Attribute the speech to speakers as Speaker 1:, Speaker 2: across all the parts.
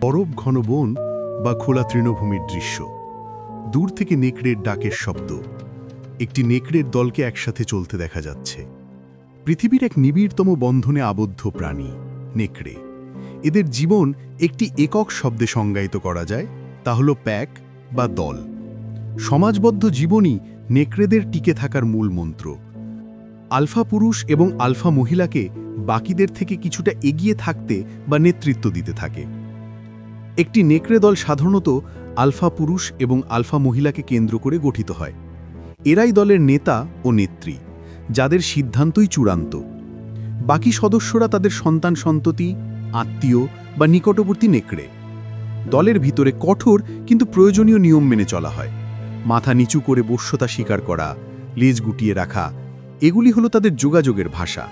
Speaker 1: বরফ ঘন বন বা খোলা তৃণভূমির দৃশ্য। দূর থেকে নেকড়ের ডাকের শব্দ। একটি নেকড়ের দলকে একসাথে চলতে দেখা যাচ্ছে। পৃথিবীর এক নিবিড়তম বন্ধনে আবদ্ধ প্রাণী, নেকড়ে। এদের জীবন একটি একক শব্দে সংজ্ঞায়িত করা যায়, তা হল প্যাক বা দল। সমাজবদ্ধ জীবনই নেকড়েদের টিকে থাকার মূল মন্ত্র। আলফা পুরুষ এবং আলফা মহিলাকে বাকিদের থেকে কিছুটা এগিয়ে থাকতে বা নেতৃত্ব দিতে থাকে। একটি নেকড়ে দল সাধারণত আলফা পুরুষ এবং আলফা মহিলাকে কেন্দ্র করে গঠিত হয়। এরাই দলের নেতা ও নেত্রী, যাদের সিদ্ধান্তই চূড়ান্ত। বাকি সদস্যরা তাদের সন্তান সন্ততি, আত্মীয় বা নিকটবর্তী নেকড়ে। দলের ভিতরে কঠোর কিন্তু প্রয়োজনীয় নিয়ম মেনে চলা হয়। মাথা নিচু করে বশ্যতা স্বীকার করা, লেজ গুটিয়ে রাখা, এগুলি হলো তাদের যোগাযোগের ভাষা।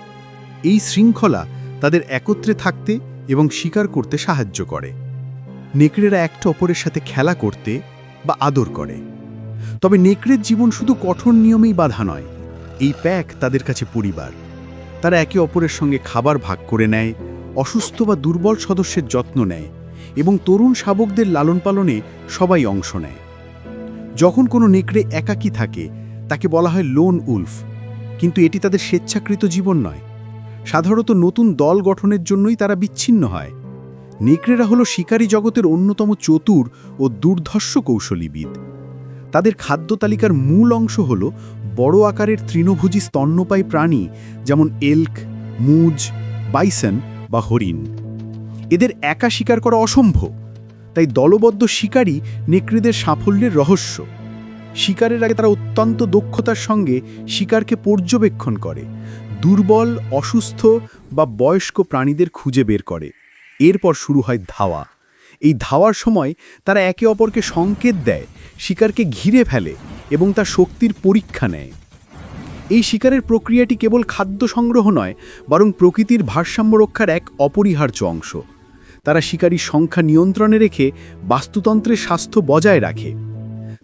Speaker 1: এই শৃঙ্খলা তাদের একত্রে থাকতে এবং স্বীকার করতে সাহায্য করে। নেকড়েরা একটা অপরের সাথে খেলা করতে বা আদর করে। তবে নেকড়ের জীবন শুধু কঠোর নিয়মেই বাধা নয়, এই প্যাক তাদের কাছে পরিবার। তারা একে অপরের সঙ্গে খাবার ভাগ করে নেয়, অসুস্থ বা দুর্বল সদস্যের যত্ন নেয় এবং তরুণ শাবকদের লালন পালনে সবাই অংশ নেয়। যখন কোনো নেকড়ে একাকী থাকে, তাকে বলা হয় লোন উলফ, কিন্তু এটি তাদের স্বেচ্ছাকৃত জীবন নয়। সাধারণত নতুন দল গঠনের জন্যই তারা বিচ্ছিন্ন হয়। নেকড়েরা হলো শিকারী জগতের অন্যতম চতুর ও দুর্ধর্ষ কৌশলীবিদ। তাদের খাদ্য তালিকার মূল অংশ হল বড় আকারের তৃণভোজী স্তন্যপায়ী প্রাণী, যেমন এল্ক, মুজ, বাইসন বা হরিণ। এদের একা শিকার করা অসম্ভব, তাই দলবদ্ধ শিকারই নেকড়েদের সাফল্যের রহস্য। শিকারের আগে তারা অত্যন্ত দক্ষতার সঙ্গে শিকারকে পর্যবেক্ষণ করে, দুর্বল, অসুস্থ বা বয়স্ক প্রাণীদের খুঁজে বের করে। এরপর শুরু হয় ধাওয়া। এই ধাওয়ার সময় তারা একে অপরকে সংকেত দেয়, শিকারকে ঘিরে ফেলে এবং তার শক্তির পরীক্ষা নেয়। এই শিকারের প্রক্রিয়াটি কেবল খাদ্য সংগ্রহ নয়, বরং প্রকৃতির ভারসাম্য রক্ষার এক অপরিহার্য অংশ। তারা শিকারীর সংখ্যা নিয়ন্ত্রণে রেখে বাস্তুতন্ত্রের স্বাস্থ্য বজায় রাখে।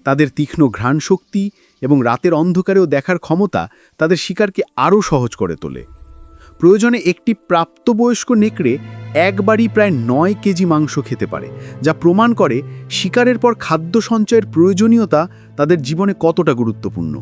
Speaker 1: তাদের তীক্ষ্ণ ঘ্রাণ শক্তি এবং রাতের অন্ধকারেও দেখার ক্ষমতা তাদের শিকারকে আরও সহজ করে তোলে। প্রয়োজনে একটি প্রাপ্তবয়স্ক নেকড়ে একবারই প্রায় নয় কেজি মাংস খেতে পারে, যা প্রমাণ করে শিকারের পর খাদ্য সঞ্চয়ের প্রয়োজনীয়তা তাদের জীবনে কতটা গুরুত্বপূর্ণ।